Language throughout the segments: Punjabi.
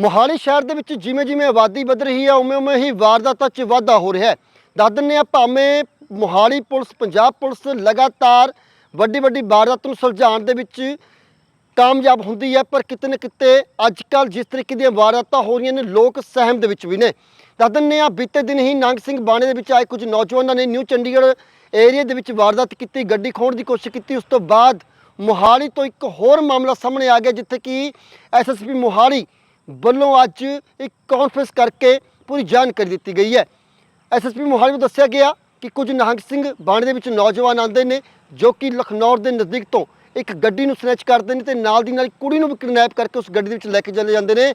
ਮੋਹਾਲੀ ਸ਼ਹਿਰ ਦੇ ਵਿੱਚ ਜਿਵੇਂ ਜਿਵੇਂ ਆਬਾਦੀ ਵਧ ਰਹੀ ਹੈ ਉਵੇਂ ਉਵੇਂ ਹੀ ਵਾਰਦਾਤਾਂ 'ਚ ਵਾਧਾ ਹੋ ਰਿਹਾ ਹੈ। ਦੱਸ ਦਿੰਦੇ ਹਾਂ ਭਾਵੇਂ ਮੋਹਾਲੀ ਪੁਲਿਸ, ਪੰਜਾਬ ਪੁਲਿਸ ਲਗਾਤਾਰ ਵੱਡੀ ਵੱਡੀ ਵਾਰਦਾਤ ਨੂੰ ਸੁਲਝਾਉਣ ਦੇ ਵਿੱਚ ਕਾਮਯਾਬ ਹੁੰਦੀ ਹੈ, ਪਰ ਕਿਤੇ ਨਾ ਕਿਤੇ ਅੱਜ ਕੱਲ ਜਿਸ ਤਰੀਕੇ ਦੀਆਂ ਵਾਰਦਾਤਾਂ ਹੋ ਰਹੀਆਂ ਨੇ, ਲੋਕ ਸਹਿਮ ਦੇ ਵਿੱਚ ਵੀ ਨੇ। ਦੱਸ ਦਿੰਦੇ ਹਾਂ ਬੀਤੇ ਦਿਨ ਹੀ ਨੰਗ ਸਿੰਘ ਬਾਣੇ ਦੇ ਵਿੱਚ ਆਏ ਕੁਝ ਨੌਜਵਾਨਾਂ ਨੇ ਨਿਊ ਚੰਡੀਗੜ੍ਹ ਏਰੀਆ ਦੇ ਵਿੱਚ ਵਾਰਦਾਤ ਕੀਤੀ, ਗੱਡੀ ਖੋਣ ਦੀ ਕੋਸ਼ਿਸ਼ ਕੀਤੀ। ਉਸ ਤੋਂ ਬਾਅਦ ਮੋਹਾਲੀ ਤੋਂ ਇੱਕ ਹੋਰ ਮਾਮਲਾ ਸਾਹਮਣੇ ਆ ਗਿਆ, ਜਿੱਥੇ ਕਿ ਐਸਐਸਪੀ ਮੋਹਾਲੀ ਵੱਲੋਂ ਅੱਜ ਇੱਕ ਕਾਨਫਰੰਸ ਕਰਕੇ ਪੂਰੀ ਜਾਣਕਾਰੀ ਦਿੱਤੀ ਗਈ ਹੈ। ਐਸਐਸਪੀ ਮੋਹਾਲੀ ਨੂੰ ਦੱਸਿਆ ਗਿਆ ਕਿ ਕੁਝ ਨਿਹੰਗ ਸਿੰਘ ਬਾਣੇ ਦੇ ਵਿੱਚ ਨੌਜਵਾਨ ਆਉਂਦੇ ਨੇ, ਜੋ ਕਿ ਲਖਨੌਰ ਦੇ ਨਜ਼ਦੀਕ ਤੋਂ ਇੱਕ ਗੱਡੀ ਨੂੰ ਸਨੈਚ ਕਰਦੇ ਨੇ ਤੇ ਨਾਲ ਦੀ ਨਾਲ ਕੁੜੀ ਨੂੰ ਵੀ ਕਿਡਨੈਪ ਕਰਕੇ ਉਸ ਗੱਡੀ ਦੇ ਵਿੱਚ ਲੈ ਕੇ ਚਲੇ ਜਾਂਦੇ ਨੇ।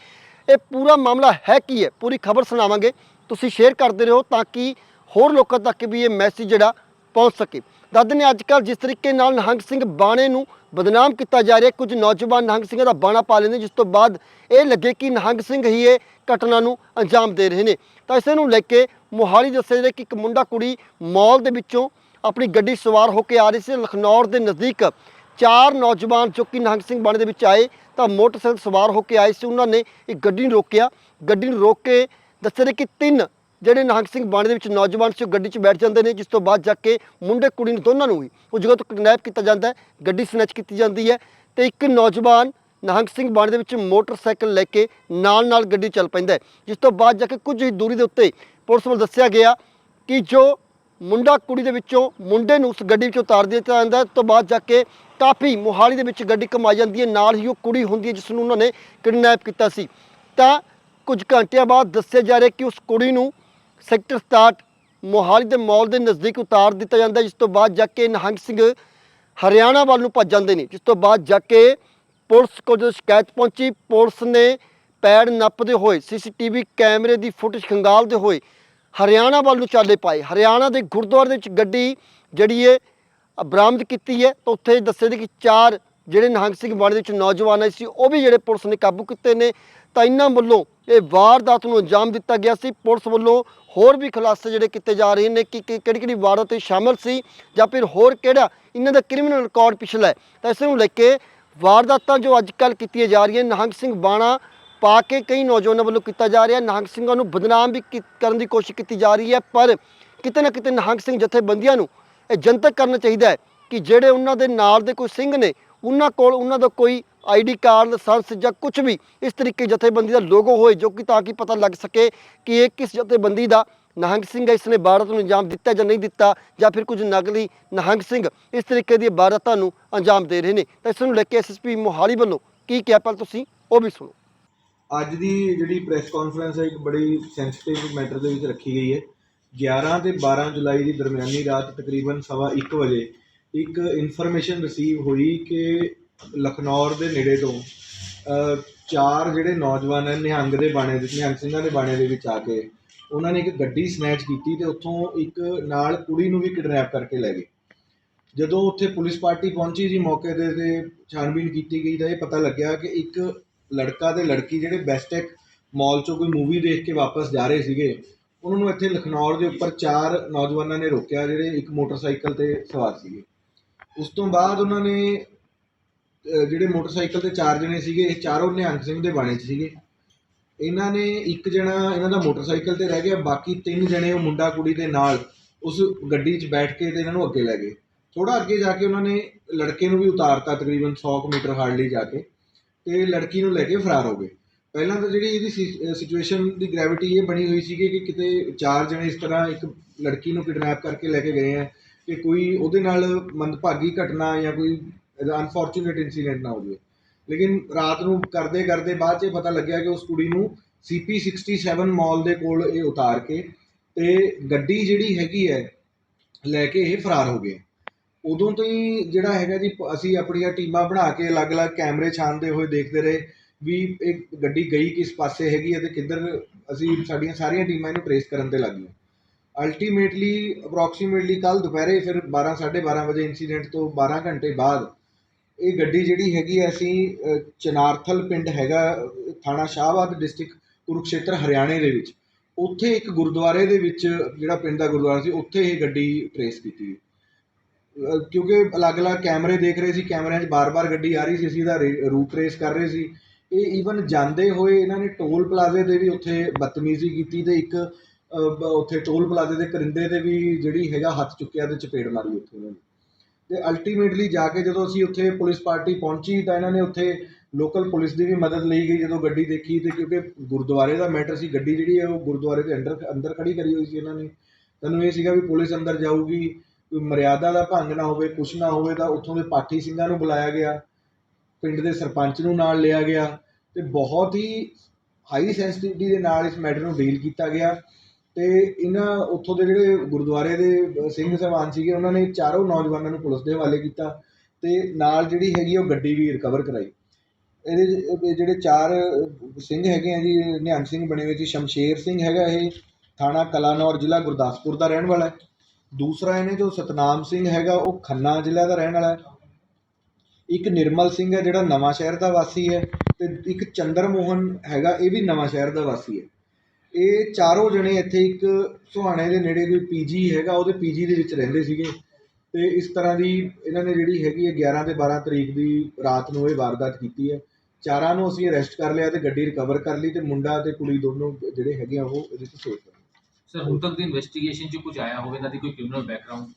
ਇਹ ਪੂਰਾ ਮਾਮਲਾ ਹੈ ਕੀ ਹੈ? ਪੂਰੀ ਖਬਰ ਸੁਣਾਵਾਂਗੇ। ਤੁਸੀਂ ਸ਼ੇਅਰ ਕਰਦੇ ਰਹੋ ਤਾਂ ਕਿ ਹੋਰ ਲੋਕਾਂ ਤੱਕ ਵੀ ਇਹ ਮੈਸੇਜ ਜਿਹੜਾ ਪਹੁੰਚ ਸਕੇ। ਦੱਸਦੇ ਨੇ ਅੱਜ ਕੱਲ੍ਹ ਜਿਸ ਤਰੀਕੇ ਨਾਲ ਨਿਹੰਗ ਸਿੰਘ ਬਾਣੇ ਨੂੰ ਬਦਨਾਮ ਕੀਤਾ ਜਾ ਰਿਹਾ, ਕੁਝ ਨੌਜਵਾਨ ਨਿਹੰਗ ਸਿੰਘਾਂ ਦਾ ਬਾਣਾ ਪਾ ਲੈਂਦੇ ਜਿਸ ਤੋਂ ਬਾਅਦ ਇਹ ਲੱਗੇ ਕਿ ਨਿਹੰਗ ਸਿੰਘ ਹੀ ਇਹ ਘਟਨਾ ਨੂੰ ਅੰਜਾਮ ਦੇ ਰਹੇ ਨੇ। ਤਾਂ ਇਸੇ ਨੂੰ ਲੈ ਕੇ ਮੋਹਾਲੀ ਦੱਸਿਆ ਜਾ ਕਿ ਇੱਕ ਮੁੰਡਾ ਕੁੜੀ ਮਾਲ ਦੇ ਵਿੱਚੋਂ ਆਪਣੀ ਗੱਡੀ ਸਵਾਰ ਹੋ ਕੇ ਆ ਰਹੀ ਸੀ। ਲਖਨੌਰ ਦੇ ਨਜ਼ਦੀਕ ਚਾਰ ਨੌਜਵਾਨ ਜੋ ਕਿ ਨਿਹੰਗ ਸਿੰਘ ਬਾਣੇ ਦੇ ਵਿੱਚ ਆਏ, ਤਾਂ ਮੋਟਰਸਾਈਕਲ ਸਵਾਰ ਹੋ ਕੇ ਆਏ ਸੀ। ਉਹਨਾਂ ਨੇ ਇੱਕ ਗੱਡੀ ਨੂੰ ਰੋਕਿਆ। ਗੱਡੀ ਨੂੰ ਰੋਕ ਕੇ ਦੱਸਿਆ ਕਿ ਤਿੰਨ ਜਿਹੜੇ ਨਿਹੰਗ ਸਿੰਘ ਬਾਣੇ ਦੇ ਵਿੱਚ ਨੌਜਵਾਨ ਸੀ, ਉਹ ਗੱਡੀ 'ਚ ਬੈਠ ਜਾਂਦੇ ਨੇ, ਜਿਸ ਤੋਂ ਬਾਅਦ ਜਾ ਕੇ ਮੁੰਡੇ, ਕੁੜੀ ਨੂੰ ਦੋਨਾਂ ਨੂੰ ਵੀ ਉਹ ਜਗ੍ਹਾ ਤੋਂ ਕਿਡਨੈਪ ਕੀਤਾ ਜਾਂਦਾ ਹੈ, ਗੱਡੀ ਸਨੈਚ ਕੀਤੀ ਜਾਂਦੀ ਹੈ ਤੇ ਇੱਕ ਨੌਜਵਾਨ ਨਹੰਗ ਸਿੰਘ ਬਾਣੇ ਦੇ ਵਿੱਚ ਮੋਟਰਸਾਈਕਲ ਲੈ ਕੇ ਨਾਲ ਨਾਲ ਗੱਡੀ ਚੱਲ ਪੈਂਦਾ ਜਿਸ ਤੋਂ ਬਾਅਦ ਜਾ ਕੇ ਕੁਝ ਹੀ ਦੂਰੀ ਦੇ ਉੱਤੇ ਪੁਲਿਸ ਵੱਲੋਂ ਦੱਸਿਆ ਗਿਆ ਕਿ ਜੋ ਮੁੰਡਾ, ਕੁੜੀ ਦੇ ਵਿੱਚੋਂ ਮੁੰਡੇ ਨੂੰ ਉਸ ਗੱਡੀ ਵਿੱਚੋਂ ਉਤਾਰ ਦਿੱਤਾ ਜਾਂਦਾ ਹੈ ਤੋਂ ਬਾਅਦ ਜਾ ਕੇ ਕਾਫੀ ਮੋਹਾਲੀ ਦੇ ਵਿੱਚ ਗੱਡੀ ਕਮਾਈ ਜਾਂਦੀ ਹੈ, ਨਾਲ ਹੀ ਉਹ ਕੁੜੀ ਹੁੰਦੀ ਹੈ ਜਿਸ ਨੂੰ ਉਹਨਾਂ ਨੇ ਕਿਡਨੈਪ ਕੀਤਾ ਸੀ। ਤਾਂ ਕੁਝ ਘੰਟਿਆਂ ਬਾਅਦ ਦੱਸਿਆ ਜਾ ਰਿਹਾ ਕਿ ਉਸ ਕੁੜੀ ਨੂੰ ਸੈਕਟਰ 67 ਮੋਹਾਲੀ ਦੇ ਮੌਲ ਦੇ ਨਜ਼ਦੀਕ ਉਤਾਰ ਦਿੱਤਾ ਜਾਂਦਾ ਜਿਸ ਤੋਂ ਬਾਅਦ ਜਾ ਕੇ ਨਿਹੰਗ ਸਿੰਘ ਹਰਿਆਣਾ ਵੱਲ ਨੂੰ ਭੱਜ ਜਾਂਦੇ ਨੇ। ਜਿਸ ਤੋਂ ਬਾਅਦ ਜਾ ਕੇ ਪੁਲਿਸ ਕੋਲ ਜਦੋਂ ਸ਼ਿਕਾਇਤ ਪਹੁੰਚੀ, ਪੁਲਿਸ ਨੇ ਪੈੜ ਨੱਪਦੇ ਹੋਏ, ਸੀਸੀਟੀਵੀ ਕੈਮਰੇ ਦੀ ਫੁਟੇਜ ਖੰਗਾਲਦੇ ਹੋਏ ਹਰਿਆਣਾ ਵੱਲ ਨੂੰ ਚਾਲੇ ਪਾਏ। ਹਰਿਆਣਾ ਦੇ ਗੁਰਦੁਆਰੇ ਦੇ ਵਿੱਚ ਗੱਡੀ ਜਿਹੜੀ ਹੈ ਬਰਾਮਦ ਕੀਤੀ ਹੈ, ਤਾਂ ਉੱਥੇ ਦੱਸਿਆ ਜੀ ਕਿ ਚਾਰ ਜਿਹੜੇ ਨਿਹੰਗ ਸਿੰਘ ਬਾਣੇ ਦੇ ਵਿੱਚ ਨੌਜਵਾਨ ਆਏ ਸੀ, ਉਹ ਵੀ ਜਿਹੜੇ ਪੁਲਿਸ ਨੇ ਕਾਬੂ ਕੀਤੇ ਨੇ। ਤਾਂ ਇਹਨਾਂ ਵੱਲੋਂ ਇਹ ਵਾਰਦਾਤ ਨੂੰ ਅੰਜਾਮ ਦਿੱਤਾ ਗਿਆ ਸੀ। ਪੁਲਿਸ ਵੱਲੋਂ ਹੋਰ ਵੀ ਖੁਲਾਸੇ ਜਿਹੜੇ ਕੀਤੇ ਜਾ ਰਹੇ ਨੇ ਕਿ ਕਿਹੜੀ ਕਿਹੜੀ ਵਾਰਦਾਤ ਇਹ ਸ਼ਾਮਲ ਸੀ ਜਾਂ ਫਿਰ ਹੋਰ ਕਿਹੜਾ ਇਹਨਾਂ ਦਾ ਕ੍ਰਿਮੀਨਲ ਰਿਕਾਰਡ ਪਿਛਲਾ ਹੈ। ਤਾਂ ਇਸ ਨੂੰ ਲੈ ਕੇ ਵਾਰਦਾਤਾਂ ਜੋ ਅੱਜ ਕੱਲ੍ਹ ਕੀਤੀਆਂ ਜਾ ਰਹੀਆਂ ਨਿਹੰਗ ਸਿੰਘ ਬਾਣਾ ਪਾ ਕੇ ਕਈ ਨੌਜਵਾਨਾਂ ਵੱਲੋਂ ਕੀਤਾ ਜਾ ਰਿਹਾ। ਨਿਹੰਗ ਸਿੰਘਾਂ ਨੂੰ ਬਦਨਾਮ ਵੀ ਕੀ- ਕਰਨ ਦੀ ਕੋਸ਼ਿਸ਼ ਕੀਤੀ ਜਾ ਰਹੀ ਹੈ, ਪਰ ਕਿਤੇ ਨਾ ਕਿਤੇ ਨਿਹੰਗ ਸਿੰਘ ਜਥੇਬੰਦੀਆਂ ਨੂੰ ਇਹ ਜਨਤਕ ਕਰਨਾ ਚਾਹੀਦਾ ਹੈ ਕਿ ਜਿਹੜੇ ਉਹਨਾਂ ਦੇ ਨਾਲ ਦੇ ਕੋਈ ਸਿੰਘ ਨੇ, ਉਹਨਾਂ ਕੋਲ ਉਹਨਾਂ ਦਾ ਕੋਈ ਆਈਡੀ ਕਾਰਡ ਲਾਇਸੈਂਸ ਜਾਂ ਕੁਝ ਵੀ ਇਸ ਤਰੀਕੇ ਜਥੇਬੰਦੀ ਦਾ ਲੋਗੋ ਹੋਏ ਜੋ ਕਿ ਤਾਂ ਕਿ ਪਤਾ ਲੱਗ ਸਕੇ ਕਿ ਇਹ ਕਿਸ ਜਥੇਬੰਦੀ ਦਾ ਨਹੰਗ ਸਿੰਘ ਹੈ, ਇਸ ਨੇ ਭਾਰਤ ਨੂੰ ਅੰਜਾਮ ਦਿੱਤਾ ਜਾਂ ਨਹੀਂ ਦਿੱਤਾ ਜਾਂ ਫਿਰ ਕੁਝ ਨਕਲੀ ਨਹੰਗ ਸਿੰਘ ਇਸ ਤਰੀਕੇ ਦੀ ਵਾਰਦਾਤਾਂ ਨੂੰ ਅੰਜਾਮ ਦੇ ਰਹੇ ਨੇ। ਤਾਂ ਇਸ ਨੂੰ ਲੈ ਕੇ ਐਸਐਸਪੀ ਮੋਹਾਲੀ ਵੱਲੋਂ ਕੀ ਕਿਹਾ? ਪਰ ਤੁਸੀਂ ਉਹ ਵੀ ਸੁਣੋ। ਅੱਜ ਦੀ ਜਿਹੜੀ ਪ੍ਰੈਸ ਕਾਨਫਰੰਸ ਹੈ, ਇੱਕ ਬੜੀ ਸੈਂਸਿਟਿਵ ਮੈਟਰ ਦੇ ਵਿੱਚ ਰੱਖੀ ਗਈ ਹੈ। 11 ਤੇ 12 ਜੁਲਾਈ ਦੀ ਦਰਮਿਆਨੀ ਰਾਤ ਤਕਰੀਬਨ ਸਵਾ ਇੱਕ ਵਜੇ ਇੱਕ ਇਨਫੋਰਮੇਸ਼ਨ ਰਿਸੀਵ ਹੋਈ ਕਿ ਲਖਨੌਰ ਦੇ ਨੇੜੇ ਤੋਂ ਅ, ਚਾਰ ਜਿਹੜੇ ਨੌਜਵਾਨ ਹੈ ਨਿਹੰਗ ਦੇ ਬਾਣੇ ਦੇ ਨਿਹੰਗ ਸਿੰਘਾਂ ਦੇ ਬਾਣੇ ਦੇ ਵਿੱਚ ਆ ਕੇ ਉਹਨਾਂ ਨੇ ਇੱਕ ਗੱਡੀ ਸਨੈਚ ਕੀਤੀ ਤੇ ਉੱਥੋਂ ਇੱਕ ਨਾਲ ਕੁੜੀ ਨੂੰ ਵੀ ਕਿਡਨੈਪ ਕਰਕੇ ਲੈ ਗਏ। ਜਦੋਂ ਉੱਥੇ ਪੁਲਿਸ ਪਾਰਟੀ ਪਹੁੰਚੀ ਜੀ ਮੌਕੇ ਤੇ ਤੇ ਛਾਣਬੀਨ ਕੀਤੀ ਗਈ ਤਾਂ ਇਹ ਪਤਾ ਲੱਗਿਆ ਕਿ ਇੱਕ ਲੜਕਾ ਤੇ ਲੜਕੀ ਜਿਹੜੇ ਬੈਸਟੈਕ ਮਾਲ ਚੋਂ ਕੋਈ ਮੂਵੀ ਦੇਖ ਕੇ ਵਾਪਸ ਜਾ ਰਹੇ ਸੀਗੇ ਉਹਨਾਂ ਨੂੰ ਇੱਥੇ ਲਖਨੌਰ ਦੇ ਉੱਪਰ ਚਾਰ ਨੌਜਵਾਨਾਂ ਨੇ ਰੋਕਿਆ ਜਿਹੜੇ ਇੱਕ ਮੋਟਰਸਾਈਕਲ ਤੇ ਸਵਾਰ ਸੀਗੇ। ਉਸ ਤੋਂ ਬਾਅਦ ਉਹਨਾਂ ਨੇ ਜਿਹੜੇ ਮੋਟਰਸਾਈਕਲ ਤੇ ਚਾਰ ਜਣੇ ਸੀਗੇ, ਇਹ ਚਾਰੋਂ ਨਿਹੰਗ ਸਿੰਘ ਦੇ ਬਾਣੇ 'ਚ ਸੀਗੇ। ਇਹਨਾਂ ਨੇ ਇੱਕ ਜਣਾ ਇਹਨਾਂ ਦਾ ਮੋਟਰਸਾਈਕਲ ਤੇ ਰਹਿ ਗਿਆ, ਬਾਕੀ ਤਿੰਨ ਜਣੇ ਉਹ ਮੁੰਡਾ ਕੁੜੀ ਦੇ ਨਾਲ ਉਸ ਗੱਡੀ 'ਚ ਬੈਠ ਕੇ ਤੇ ਇਹਨਾਂ ਨੂੰ ਅੱਗੇ ਲੈ ਗਏ। ਥੋੜਾ ਅੱਗੇ ਜਾ ਕੇ ਉਹਨਾਂ ਨੇ ਲੜਕੇ ਨੂੰ ਵੀ ਉਤਾਰਤਾ, ਤਕਰੀਬਨ 100 ਕੁ ਮੀਟਰ ਹਾਰਡਲੀ ਜਾ ਕੇ ਤੇ ਲੜਕੀ ਨੂੰ ਲੈ ਕੇ ਫਰਾਰ ਹੋ ਗਏ। ਪਹਿਲਾਂ ਤਾਂ ਜਿਹੜੀ ਇਹਦੀ ਸਿਚੁਏਸ਼ਨ ਦੀ ਗ੍ਰੈਵਿਟੀ ਇਹ ਬਣੀ ਹੋਈ ਸੀਗੀ ਕਿ ਕਿਤੇ ਚਾਰ ਜਣੇ ਇਸ ਤਰ੍ਹਾਂ ਇੱਕ ਲੜਕੀ ਨੂੰ ਕਿਡਨੈਪ ਕਰਕੇ ਲੈ ਕੇ ਗਏ ਆ ਕਿ ਕੋਈ ਉਹਦੇ ਨਾਲ ਮੰਦਭਾਗੀ ਘਟਨਾ ਜਾਂ ਕੋਈ ਅਨਫੋਰਚੂਨੇਟ ਇਨਸੀਡੈਂਟ ਨਾ ਹੋ ਜਾਵੇ। ਲੇਕਿਨ ਰਾਤ ਨੂੰ ਕਰਦੇ ਕਰਦੇ ਬਾਅਦ 'ਚ ਪਤਾ ਲੱਗਿਆ ਕਿ ਉਸ ਕੁੜੀ ਨੂੰ ਸੀਪੀ 67 ਮਾਲ ਦੇ ਕੋਲ ਇਹ ਉਤਾਰ ਕੇ ਤੇ ਗੱਡੀ ਜਿਹੜੀ ਹੈਗੀ ਹੈ, ਲੈ ਕੇ ਇਹ ਫਰਾਰ ਹੋ ਗਏ। ਉਦੋਂ ਤੋਂ ਹੀ ਜਿਹੜਾ ਹੈਗਾ ਜੀ, ਅਸੀਂ ਆਪਣੀਆਂ ਟੀਮਾਂ ਬਣਾ ਕੇ ਅਲੱਗ-ਅਲੱਗ ਕੈਮਰੇ ਛਾਣਦੇ ਹੋਏ ਦੇਖਦੇ ਰਹੇ ਵੀ ਇਹ ਗੱਡੀ ਗਈ ਕਿਸ ਪਾਸੇ ਹੈਗੀ ਹੈ ਤੇ ਕਿੱਧਰ ਅਸੀਂ ਸਾਡੀਆਂ ਸਾਰੀਆਂ ਟੀਮਾਂ ਇਹਨੂੰ ਟਰੇਸ ਕਰਨ ਤੇ ਲੱਗ ਗਈਆਂ। ਅਲਟੀਮੇਟਲੀ ਅਪਰੋਕਸੀਮੇਟਲੀ ਕੱਲ ਦੁਪਹਿਰੇ ਫਿਰ 12 12:30 ਵਜੇ ਇਨਸੀਡੈਂਟ ਤੋਂ 12 ਘੰਟੇ ਬਾਅਦ ਇਹ ਗੱਡੀ ਜਿਹੜੀ ਹੈਗੀ ਹੈ ਅਸੀਂ ਚਨਾਰਥਲ ਪਿੰਡ ਹੈਗਾ, ਥਾਣਾ ਸ਼ਾਹਬਾਦ ਡਿਸਟ੍ਰਿਕਟ ਕੁਰੂਕਸ਼ੇਤਰ, ਹਰਿਆਣੇ ਦੇ ਵਿੱਚ। ਉੱਥੇ ਇੱਕ ਗੁਰਦੁਆਰੇ ਦੇ ਵਿੱਚ, ਜਿਹੜਾ ਪਿੰਡ ਦਾ ਗੁਰਦੁਆਰਾ ਸੀ, ਉੱਥੇ ਇਹ ਗੱਡੀ ਟਰੇਸ ਕੀਤੀ ਕਿਉਂਕਿ ਅਲੱਗ-ਅਲੱਗ ਕੈਮਰੇ ਦੇਖ ਰਹੇ ਸੀ, ਕੈਮਰਿਆਂ 'ਚ ਬਾਰ-ਬਾਰ ਗੱਡੀ ਆ ਰਹੀ ਸੀ, ਅਸੀਂ ਇਹਦਾ ਰੂਟ ਟਰੇਸ ਕਰ ਰਹੇ ਸੀ। ਇਹ ਈਵਨ ਜਾਂਦੇ ਹੋਏ ਇਹਨਾਂ ਨੇ ਟੋਲ ਪਲਾਜ਼ੇ ਦੇ ਵੀ ਉੱਥੇ ਬਦਤਮੀਜ਼ੀ ਕੀਤੀ ਤੇ ਇੱਕ ਉੱਥੇ ਟੋਲ ਪਲਾਜ਼ੇ ਦੇ ਕਰਿੰਦੇ ਤੇ ਵੀ ਜਿਹੜੀ ਹੈਗਾ ਹੱਥ ਚੁੱਕਿਆ ਤੇ ਚਪੇੜ ਮਾਰੀ ਉੱਥੇ ਉਹਨਾਂ ਨੇ। ਅਤੇ ਅਲਟੀਮੇਟਲੀ ਜਾ ਕੇ ਜਦੋਂ ਅਸੀਂ ਉੱਥੇ ਪੁਲਿਸ ਪਾਰਟੀ ਪਹੁੰਚੀ ਤਾਂ ਇਹਨਾਂ ਨੇ ਉੱਥੇ ਲੋਕਲ ਪੁਲਿਸ ਦੀ ਵੀ ਮਦਦ ਲਈ ਗਈ, ਜਦੋਂ ਗੱਡੀ ਦੇਖੀ ਅਤੇ ਕਿਉਂਕਿ ਗੁਰਦੁਆਰੇ ਦਾ ਮੈਟਰ ਸੀ, ਗੱਡੀ ਜਿਹੜੀ ਹੈ ਉਹ ਗੁਰਦੁਆਰੇ ਦੇ ਅੰਡਰ ਅੰਦਰ ਖੜ੍ਹੀ ਕਰੀ ਹੋਈ ਸੀ ਇਹਨਾਂ ਨੇ। ਸਾਨੂੰ ਇਹ ਸੀਗਾ ਵੀ ਪੁਲਿਸ ਅੰਦਰ ਜਾਊਗੀ, ਕੋਈ ਮਰਿਆਦਾ ਦਾ ਭੰਗ ਨਾ ਹੋਵੇ, ਕੁਛ ਨਾ ਹੋਵੇ ਤਾਂ ਉੱਥੋਂ ਦੇ ਪਾਠੀ ਸਿੰਘਾਂ ਨੂੰ ਬੁਲਾਇਆ ਗਿਆ, ਪਿੰਡ ਦੇ ਸਰਪੰਚ ਨੂੰ ਨਾਲ ਲਿਆ ਗਿਆ ਅਤੇ ਬਹੁਤ ਹੀ ਹਾਈ ਸੈਂਸਿਟੀਵਿਟੀ ਦੇ ਨਾਲ ਇਸ ਮੈਟਰ ਨੂੰ ਡੀਲ ਕੀਤਾ ਗਿਆ। ਅਤੇ ਇਹਨਾਂ ਉੱਥੋਂ ਦੇ ਜਿਹੜੇ ਗੁਰਦੁਆਰੇ ਦੇ ਸਿੰਘ ਸਾਹਿਬਾਨ ਸੀਗੇ, ਉਹਨਾਂ ਨੇ ਚਾਰੋਂ ਨੌਜਵਾਨਾਂ ਨੂੰ ਪੁਲਿਸ ਦੇ ਹਵਾਲੇ ਕੀਤਾ ਅਤੇ ਨਾਲ ਜਿਹੜੀ ਹੈਗੀ ਉਹ ਗੱਡੀ ਵੀ ਰਿਕਵਰ ਕਰਵਾਈ ਇਹਦੇ 'ਚ ਜਿਹੜੇ ਚਾਰ ਸਿੰਘ ਹੈਗੇ ਆ ਜੀ, ਨਿਹੰਗ ਸਿੰਘ ਬਣੇ ਹੋਏ ਜੀ, ਸ਼ਮਸ਼ੇਰ ਸਿੰਘ ਹੈਗਾ ਇਹ, ਥਾਣਾ ਕਲਾਨੌਰ ਜ਼ਿਲ੍ਹਾ ਗੁਰਦਾਸਪੁਰ ਦਾ ਰਹਿਣ ਵਾਲਾ ਦੂਸਰਾ ਇਹਨੇ ਜੋ ਸਤਨਾਮ ਸਿੰਘ ਹੈਗਾ, ਉਹ ਖੰਨਾ ਜ਼ਿਲ੍ਹਾ ਦਾ ਰਹਿਣ ਵਾਲਾ ਇੱਕ ਨਿਰਮਲ ਸਿੰਘ ਹੈ ਜਿਹੜਾ ਨਵਾਂ ਸ਼ਹਿਰ ਦਾ ਵਾਸੀ ਹੈ ਤੇ ਇੱਕ ਚੰਦਰ ਮੋਹਨ ਹੈਗਾ, ਇਹ ਵੀ ਨਵਾਂ ਸ਼ਹਿਰ ਦਾ ਵਾਸੀ ਹੈ। ਇਹ ਚਾਰੋਂ ਜਣੇ ਇੱਥੇ ਇੱਕ ਸੁਹਾਣੇ ਦੇ ਨੇੜੇ ਕੋਈ ਪੀਜੀ ਹੈਗਾ ਉਹਦੇ ਪੀਜੀ ਦੇ ਵਿੱਚ ਰਹਿੰਦੇ ਸੀਗੇ। ਤੇ ਇਸ ਤਰ੍ਹਾਂ ਦੀ ਇਹਨਾਂ ਨੇ ਜਿਹੜੀ ਹੈਗੀ ਹੈ 11 ਤੇ 12 ਤਰੀਕ ਦੀ ਰਾਤ ਨੂੰ ਇਹ ਵਾਰਦਾਤ ਕੀਤੀ ਹੈ। ਚਾਰਾਂ ਨੂੰ ਅਸੀਂ ਅਰੈਸਟ ਕਰ ਲਿਆ ਤੇ ਗੱਡੀ ਰਿਕਵਰ ਕਰ ਲਈ ਤੇ ਮੁੰਡਾ ਤੇ ਕੁੜੀ ਦੋਨੋਂ ਜਿਹੜੇ ਹੈਗੇ ਆ ਉਹ ਇਹਦੇ ਤੋਂ ਸੇਫ ਸਰ ਹੁਣ ਤੱਕ ਦੀ ਇਨਵੈਸਟੀਗੇਸ਼ਨ 'ਚ ਕੁਝ ਆਇਆ ਹੋਵੇ ਇਹਨਾਂ ਦੀ ਕੋਈ ਕ੍ਰਿਮੀਨਲ ਬੈਕਗ੍ਰਾਉਂਡ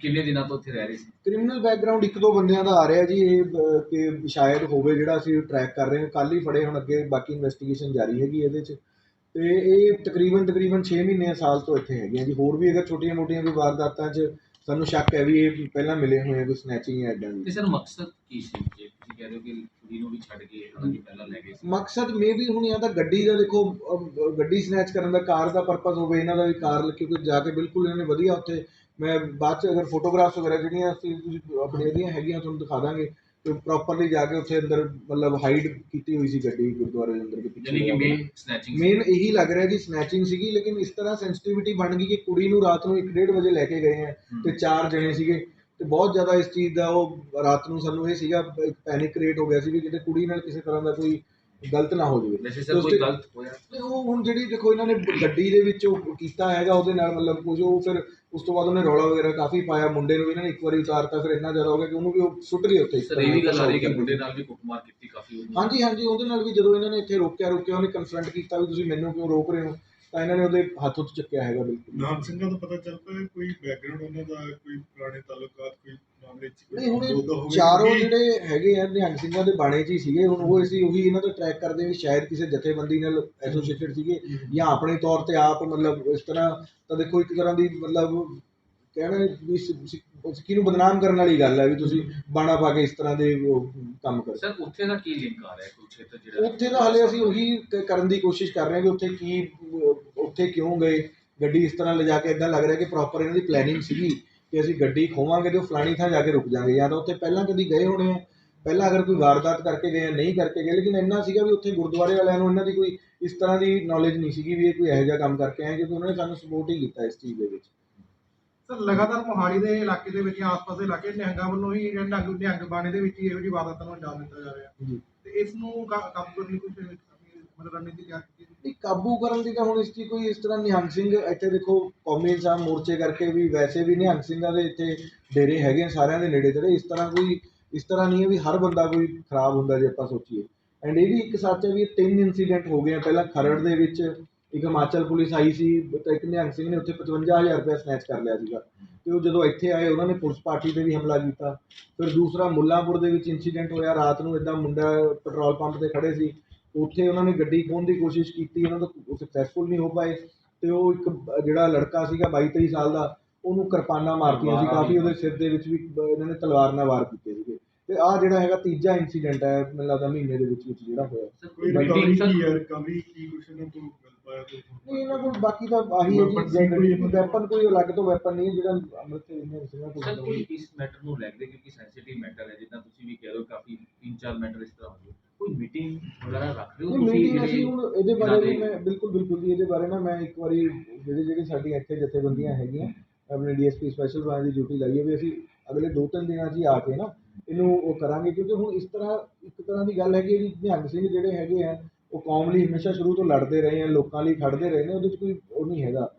ਕਿੰਨੇ ਦਿਨਾਂ ਤੋਂ ਉੱਥੇ ਰਹਿ ਰਹੇ ਸੀ? ਕ੍ਰਿਮੀਨਲ ਬੈਕਗ੍ਰਾਉਂਡ ਇੱਕ ਦੋ ਬੰਦਿਆਂ ਦਾ ਆ ਰਿਹਾ ਜੀ ਇਹ ਅਹ, ਕਿ ਸ਼ਾਇਦ ਹੋਵੇ ਜਿਹੜਾ ਅਸੀਂ ਟਰੈਕ ਕਰ ਰਹੇ ਹਾਂ। ਕੱਲ ਹੀ ਫੜੇ ਹੁਣ ਅੱਗੇ ਬਾਕੀ ਇਨਵੈਸਟੀਗੇਸ਼ਨ ਜਾਰੀ ਹੈਗੀ ਇਹਦੇ 'ਚ। ਤੇ ਇਹ ਤਕਰੀਬਨ ਤਕਰੀਬਨ 6 ਮਹੀਨੇ ਸਾਲ ਤੋਂ ਇੱਥੇ ਹੈਗੇ ਆ ਜੀ। ਹੋਰ ਵੀ ਅਗਰ ਛੋਟੀਆਂ-ਮੋਟੀਆਂ ਕੋਈ ਵਾਰਦਾਤਾਂ 'ਚ ਸਾਨੂੰ ਸ਼ੱਕ ਹੈ ਵੀ ਇਹ ਪਹਿਲਾਂ ਮਿਲੇ ਹੋਏ ਆ ਕੋਈ ਸਨੈਚਿੰਗ ਜਾਂ ਇਦਾਂ ਤੇ ਦੀ ਸਰ ਮਕਸਦ ਕੀ ਸੀ? ਜੇ ਤੁਸੀਂ ਕਹਿ ਰਹੇ ਹੋ ਕਿ ਕੁੜੀ ਨੂੰ ਵੀ ਛੱਡ ਕੇ ਉਹਨਾਂ ਦੀ ਪਹਿਲਾਂ ਲੈ ਗਏ ਸੀ। ਮਕਸਦ ਮੇ ਵੀ ਹੁਣ ਜਾਂ ਤਾਂ ਗੱਡੀ ਦਾ ਦੇਖੋ ਅਹ, ਗੱਡੀ ਸਨੈਚ ਕਰਨ ਦਾ ਕਾਰ ਦਾ ਪਰਪਸ ਹੋਵੇ ਇਹਨਾਂ ਦਾ ਵੀ ਕਾਰ ਕਿਉਂਕਿ ਜਾ ਕੇ ਬਿਲਕੁਲ ਇਹਨਾਂ ਨੇ ਵਧੀਆ ਉੱਥੇ ਮੈਂ ਬਾਅਦ ਚ ਅਗਰ ਫੋਟੋਗ੍ਰਾਫਸ ਵਗੈਰਾ ਜਿਹੜੀਆਂ ਅਸੀਂ ਤੁਸੀਂ ਆਪਣੀਆਂ ਇਹਦੀਆਂ ਹੈਗੀਆਂ ਤੁਹਾਨੂੰ ਦਿਖਾ ਦਾਂਗੇ ਤੇ ਪ੍ਰੋਪਰਲੀ ਜਾ ਕੇ ਉੱਥੇ ਅੰਦਰ ਮਤਲਬ ਹਾਈਡ ਕੀਤੀ ਹੋਈ ਸੀ ਗੱਡੀ ਗੁਰਦੁਆਰੇ ਦੇ ਅੰਦਰ ਦੇ ਯਾਨੀ ਕਿ ਮੇਨ ਸਨੈਚਿੰਗ ਮੇਨ ਇਹੀ ਲੱਗ ਰਿਹਾ ਜੀ ਸਨੈਚਿੰਗ ਸੀਗੀ ਲੇਕਿਨ ਇਸ ਤਰ੍ਹਾਂ ਸੈਂਸਿਟੀਵਿਟੀ ਬਣ ਗਈ ਕਿ ਕੁੜੀ ਨੂੰ ਰਾਤ ਨੂੰ 1:30 ਵਜੇ ਲੈ ਕੇ ਗਏ ਆ ਤੇ ਚਾਰ ਜਣੇ ਸੀਗੇ ਤੇ ਬਹੁਤ ਜ਼ਿਆਦਾ ਇਸ ਚੀਜ਼ ਦਾ ਉਹ ਰਾਤ ਨੂੰ ਸਾਨੂੰ ਇਹ ਸੀਗਾ ਇੱਕ ਪੈਨਿਕ ਕ੍ਰੀਏਟ ਹੋ ਗਿਆ ਸੀ ਵੀ ਕਿਤੇ ਕੁੜੀ ਨਾਲ ਕਿਸੇ ਤਰ੍ਹਾਂ ਦਾ ਕੋਈ ਗਲਤ ਨਾ ਹੋ ਜਾਵੇ। ਵੈਸੇ ਸਰ ਕੋਈ ਗਲਤ ਹੋਇਆ? ਤੇ ਉਹ ਹੁਣ ਜਿਹੜੀ ਦੇਖੋ ਇਹਨਾਂ ਨੇ ਗੱਡੀ ਦੇ ਵਿੱਚ ਉਹ ਕੀਤਾ ਹੈਗਾ ਉਹਦੇ ਨਾਲ ਮਤਲਬ ਕੁਝ ਉਹ ਫਿਰ ਉਸ ਤੋਂ ਬਾਅਦ ਉਹਨੇ ਰੌਲਾ ਵਗੈਰਾ ਕਾਫੀ ਪਾਇਆ ਮੁੰਡੇ ਨੂੰ ਵੀ ਇਹਨਾਂ ਨੇ ਇੱਕ ਵਾਰੀ ਉਤਾਰਤਾ ਫਿਰ ਇੰਨਾ ਜ਼ਿਆਦਾ ਹੋ ਗਿਆ ਕਿ ਉਹਨੂੰ ਵੀ ਉਹ ਸੁੱਟ ਗਏ ਉੱਥੇ। ਸਰ ਇਹ ਵੀ ਗੱਲ ਆ ਰਹੀ ਕਿ ਮੁੰਡੇ ਨਾਲ ਵੀ ਕੁੱਟਮਾਰ ਕੀਤੀ ਕਾਫੀ ਹਾਂਜੀ ਹਾਂਜੀ ਉਹਦੇ ਨਾਲ ਵੀ ਜਦੋਂ ਇਹਨਾਂ ਨੇ ਇੱਥੇ ਰੋਕਿਆ ਰੋਕਿਆ ਉਹਨੇ ਕਨਫਰੰਟ ਕੀਤਾ ਵੀ ਤੁਸੀਂ ਮੈਨੂੰ ਕਿਉਂ ਰੋਕ ਰਹੇ ਹੋ? ਤਾਂ ਇਹਨਾਂ ਨੇ ਉਹਦੇ ਹੱਥ ਉੱਤੇ ਚੱਕਿਆ ਹੈਗਾ ਬਿਲਕੁਲ। ਨਾਮ ਸਿੰਘਾਂ ਦਾ ਪਤਾ ਚੱਲ ਪਿਆ ਕੋਈ ਬੈਕਗ੍ਰਾਉਂਡ ਉਹਨਾਂ ਦਾ ਕੋਈ ਪੁਰਾਣੇ ਤਾਲੁਕਾਤ ਕੋਈ ਮਾਮਲੇ ਚ ਨਹੀਂ ਹੁਣ ਇਹ ਚਾਰੋਂ ਜਿਹੜੇ ਹੈਗੇ ਆ ਨਿਹੰਗ ਸਿੰਘਾਂ ਦੇ ਬਾਣੇ 'ਚ ਹੀ ਸੀਗੇ ਹੁਣ ਉਹ ਅਸੀਂ ਉਹੀ ਇਹਨਾਂ ਤੋਂ ਟਰੈਕ ਕਰਦੇ ਵੀ ਸ਼ਾਇਦ ਕਿਸੇ ਜਥੇਬੰਦੀ ਨਾਲ ਐਸੋਸੀਏਟਡ ਸੀਗੇ ਜਾਂ ਆਪਣੇ ਤੌਰ ਤੇ ਆਪ ਮਤਲਬ ਇਸ ਤਰ੍ਹਾਂ ਤਾਂ ਦੇਖੋ ਇੱਕ ਤਰ੍ਹਾਂ ਦੀ ਮਤਲਬ ਕਹਿਣਾ ਵੀ ਸਿ- ਸਿ- ਸਿੱਖੀ ਨੂੰ ਬਦਨਾਮ ਕਰਨ ਵਾਲੀ ਗੱਲ ਹੈ ਵੀ ਤੁਸੀਂ ਬਾਣਾ ਪਾ ਕੇ ਇਸ ਤਰ੍ਹਾਂ ਦੇ ਉਹ ਕੰਮ ਕਰ। ਸਰ ਉੱਥੇ ਦਾ ਕੀ ਲਿੰਕ ਆ ਰਿਹਾ ਕੁਰੂਕਸ਼ੇਤਰ ਜਿਹੜਾ ਉੱਥੇ ਤਾਂ ਹਲੇ ਅਸੀਂ ਉਹੀ ਕ- ਕਰਨ ਦੀ ਕੋਸ਼ਿਸ਼ ਕਰ ਰਹੇ ਹਾਂ ਕਿ ਉੱਥੇ ਕੀ ਅਹ, ਉੱਥੇ ਕਿਉਂ ਗਏ ਗੱਡੀ ਇਸ ਤਰ੍ਹਾਂ ਲਿਜਾ ਕੇ ਇਦਾਂ ਲੱਗ ਰਿਹਾ ਕਿ ਪ੍ਰੋਪਰ ਇਹਨਾਂ ਦੀ ਪਲੈਨਿੰਗ ਸੀਗੀ ਕਿ ਅਸੀਂ ਗੱਡੀ ਖੋਵਾਂਗੇ ਤੇ ਉਹ ਫਲਾਣੀ ਥਾਂ ਜਾ ਕੇ ਰੁਕ ਜਾਾਂਗੇ ਜਾਂ ਤਾਂ ਉੱਥੇ ਪਹਿਲਾਂ ਕਦੀ ਗਏ ਹੋਣੇ ਆ। ਪਹਿਲਾਂ ਅਗਰ ਕੋਈ ਵਾਰਦਾਤ ਕਰਕੇ ਗਏ ਆ ਨਹੀਂ ਕਰਕੇ ਗਏ ਲੇਕਿਨ ਇੰਨਾ ਸੀਗਾ ਵੀ ਉੱਥੇ ਗੁਰਦੁਆਰੇ ਵਾਲਿਆਂ ਨੂੰ ਇਹਨਾਂ ਦੀ ਕੋਈ ਇਸ ਤਰ੍ਹਾਂ ਦੀ ਨੌਲੇਜ ਨਹੀਂ ਸੀਗੀ ਵੀ ਇਹ ਕੋਈ ਇਹੋ ਜਿਹਾ ਕੰਮ ਕਰਕੇ ਆਏ ਕਿਉਂਕਿ ਉਹਨਾਂ ਨੇ ਸਾਨੂੰ ਸਪੋਰਟ ਹੀ ਕੀਤਾ ਇਸ ਚੀਜ਼ ਦੇ ਵਿੱਚ। ਸਰ ਲਗਾਤਾਰ ਮੋਹਾਲੀ ਦੇ ਇਲਾਕੇ ਦੇ ਵਿੱਚ ਆਸ-ਪਾਸ ਦੇ ਇਲਾਕੇ ਨਿਹੰਗਾਂ ਵੱਲੋਂ ਹੀ ਜਿਹੜੇ ਨਿਹੰਗ ਨਿਹੰਗ ਬਾਣੇ ਦੇ ਵਿੱਚ ਹੀ ਇਹੋ ਜਿਹੀ ਵਾਰਦਾਤਾਂ ਨੂੰ ਅੰਜਾਮ ਦਿੱਤਾ ਜਾ ਰਿਹਾ। ਜੀ। ਤੇ ਇਸ ਨੂੰ ਕਾ- ਕਾਬੂ ਕਰਨ ਲਈ ਕੁਝ ਮਤਲਬ ਰਣਨੀਤੀ ਤਿਆਰ ਕੀਤੀ ਹੈ? ਨਹੀਂ ਕਾਬੂ ਕਰਨ ਦੀ ਤਾਂ ਹੁਣ ਇਸ ਦੀ ਕੋਈ ਇਸ ਤਰ੍ਹਾਂ ਨਿਹੰਗ ਸਿੰਘ ਇੱਥੇ ਦੇਖੋ ਕੌਮੀ ਇਨਸਾਨ ਮੋਰਚੇ ਕਰਕੇ ਵੀ ਵੈਸੇ ਵੀ ਨਿਹੰਗ ਸਿੰਘਾਂ ਦੇ ਇੱਥੇ ਡੇਰੇ ਹੈਗੇ ਆ ਸਾਰਿਆਂ ਦੇ ਨੇੜੇ ਤੇੜੇ। ਇਸ ਤਰ੍ਹਾਂ ਕੋਈ ਇਸ ਤਰ੍ਹਾਂ ਨਹੀਂ ਹੈ ਵੀ ਹਰ ਬੰਦਾ ਕੋਈ ਖਰਾਬ ਹੁੰਦਾ ਜੇ ਆਪਾਂ ਸੋਚੀਏ। ਐਂਡ ਇਹ ਵੀ ਇੱਕ ਸੱਚ ਹੈ ਵੀ ਇਹ ਤਿੰਨ ਇਨਸੀਡੈਂਟ ਹੋ ਗਏ ਆ ਪਹਿਲਾਂ ਖਰੜ ਦੇ ਵਿੱਚ ਇੱਕ ਹਿਮਾਚਲ ਪੁਲਿਸ ਆਈ ਸੀ ਤਾਂ ਇੱਕ ਨਿਹੰਗ ਸਿੰਘ ਨੇ ਉੱਥੇ 55000 ਰੁਪਏ ਸਨੈਚ ਕਰ ਲਿਆ ਸੀਗਾ। ਤੇ ਉਹ ਜਦੋਂ ਇੱਥੇ ਆਏ ਉਹਨਾਂ ਨੇ ਪੁਲਿਸ ਪਾਰਟੀ ਤੇ ਵੀ ਹਮਲਾ ਕੀਤਾ। ਫਿਰ ਦੂਸਰਾ ਮੁੱਲਾਂਪੁਰ ਦੇ ਵਿੱਚ ਇਨਸੀਡੈਂਟ ਹੋਇਆ ਰਾਤ ਨੂੰ ਇਦਾਂ ਮੁੰਡਾ ਪੈਟਰੋਲ ਪੰਪ ਤੇ ਖੜੇ ਸੀ। ਉੱਥੇ ਉਹਨਾਂ ਨੇ ਗੱਡੀ ਖੋਹਣ ਦੀ ਕੋਸ਼ਿਸ਼ ਕੀਤੀ ਉਹਨਾਂ ਤੋਂ ਸਕਸੈਸਫੁਲ ਨਹੀਂ ਹੋ ਪਾਏ। ਤੇ ਉਹ ਇੱਕ ਜਿਹੜਾ ਲੜਕਾ ਸੀਗਾ 22 23 ਸਾਲ ਦਾ ਉਹਨੂੰ ਕਿਰਪਾਨਾਂ ਮਾਰਤੀਆਂ ਸੀ। ਕਾਫੀ ਉਹਦੇ ਸਿਰ ਦੇ ਵਿੱਚ ਵੀ ਇਹਨਾਂ ਨੇ ਤਲਵਾਰ ਨਾਲ ਵਾਰ ਕੀਤੇ ਸੀਗੇ। ਤੇ ਆਹ ਜਿਹੜਾ ਹੈਗਾ ਤੀਜਾ ਇਨਸੀਡੈਂਟ ਹੈ ਮੈਨੂੰ ਲੱਗਦਾ ਮਹੀਨੇ ਦੇ ਵਿੱਚ ਵਿੱਚ ਜਿਹੜਾ ਹੋਇਆ। ਸਰ ਕੋਈ ਰਿਕਵਰੀ ਕੀ ਹੈ? ਰਿਕਵਰੀ ਕੀ ਕੁਛ ਇਹਨਾਂ ਤੋਂ ਨਹੀਂ ਇਹਨਾਂ ਕੋਲ ਬਾਕੀ ਤਾਂ ਆਹੀ ਹੈ ਕੋਈ ਜੀ ਇਹਨਾਂ ਦਾ? ਵੈਪਨ ਕੋਈ ਅਲੱਗ ਤੋਂ ਵੈਪਨ ਨਹੀਂ ਹੈ ਜਿਹੜਾ ਅੰਮ੍ਰਿਤ ਸਿੰਘਾਂ ਸਿੰਘਾਂ ਕੋਲ ਸਰ ਹੁੰਦਾ ਕੋਈ ਇਸ ਮੈਟਰ ਨੂੰ ਲੈ ਕੇ ਕਿਉਂਕਿ ਸੈਂਸਿਟਿਵ ਮੈਟਰ ਹੈ ਜਿੱਦਾਂ ਤੁਸੀਂ ਵੀ ਕਹਿ ਰਹੇ ਹੋ ਕਾਫੀ ਤਿੰਨ ਚਾਰ ਮੈਟਰ ਇਸ ਤਰ੍ਹਾਂ ਹੁੰਦੇ ਕੋਈ ਮੀਟਿੰਗ ਵਗੈਰਾ ਰੱਖ ਰਹੇ ਹੋ ਤੁਸੀਂ ਮੀਟਿੰਗ ਅਸੀਂ ਜਿਹੜੇ ਹੁਣ ਇਹਦੇ ਇਹਨਾਂ ਬਾਰੇ ਵੀ ਮੈਂ ਬਿਲਕੁਲ ਬਿਲਕੁਲ ਜੀ ਇਹਦੇ ਬਾਰੇ ਨਾ ਮੈਂ ਇੱਕ ਵਾਰੀ ਜਿਹੜੇ ਜਿਹੜੇ ਸਾਡੀਆਂ ਇੱਥੇ ਜਥੇਬੰਦੀਆਂ ਹੈਗੀਆਂ ਆਪਣੇ ਡੀਐਸਪੀ ਸਪੈਸ਼ਲ ਬ੍ਰਾਂਚ ਦੀ ਡਿਊਟੀ ਲਾਈ ਹੈ ਵੀ ਅਸੀਂ ਅਗਲੇ ਦੋ ਤਿੰਨ ਦਿਨਾਂ 'ਚ ਹੀ ਆ ਕੇ ਨਾ ਇਹਨੂੰ ਉਹ ਕਰਾਂਗੇ ਕਿਉਂਕਿ ਹੁਣ ਇਸ ਤਰ੍ਹਾਂ ਇੱਕ ਤਰ੍ਹਾਂ ਦੀ ਗੱਲ ਹੈਗੀ ਹੈ ਵੀ ਨਿਹੰਗ ਸਿੰਘ ਜਿਹੜੇ ਹੈਗੇ ਆ ਉਹ ਕੌਮ ਲਈ ਹਮੇਸ਼ਾ ਸ਼ੁਰੂ ਤੋਂ ਲੜਦੇ ਰਹੇ ਆ, ਲੋਕਾਂ ਲਈ ਖੜਦੇ ਰਹੇ ਨੇ, ਉਹਦੇ 'ਚ ਕੋਈ ਉਹ ਨਹੀਂ ਹੈਗਾ।